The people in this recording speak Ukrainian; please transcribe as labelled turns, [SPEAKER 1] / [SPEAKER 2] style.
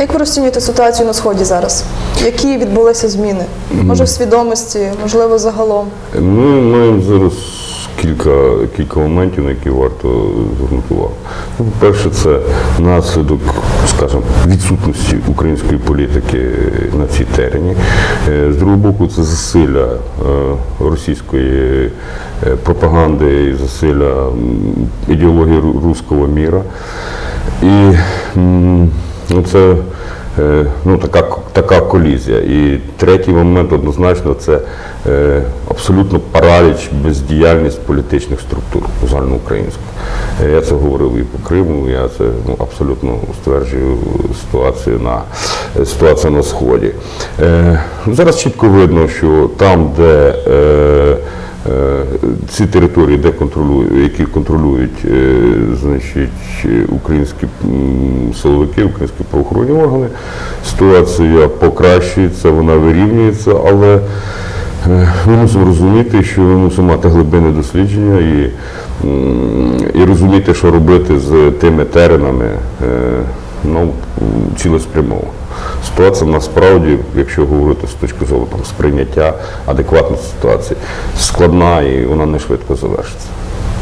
[SPEAKER 1] Як ви розцінюєте ситуацію на сході зараз? Які відбулися зміни? Може в свідомості, можливо, загалом?
[SPEAKER 2] Ми маємо зараз кілька, кілька моментів, на які варто звернути увагу. Ну, По-перше, це наслідок, скажімо, відсутності української політики на цій терені. Е, З другого боку, це засилля е, російської е, пропаганди і засилля ідеології руського міра. І ну, це е, ну, така, така колізія. І третій момент однозначно це е, абсолютно параліч, бездіяльність політичних структур загальноукраїнських. Е, Я це говорив і по Криму, я це ну, абсолютно стверджую ситуацію на, ситуацію на Сході. Е, Зараз чітко видно, що там, де Е, ці території, де контролюють, які контролюють е, значить, е, українські силовики, українські правоохоронні органи, ситуація покращується, вона вирівнюється, але е, ми мусимо розуміти, що ми мусимо мати глибинне дослідження і, і розуміти, що робити з тими теренами ну, цілеспрямовано. Ситуація насправді, якщо говорити з точки зору там, сприйняття адекватної ситуації, складна і вона не швидко завершиться.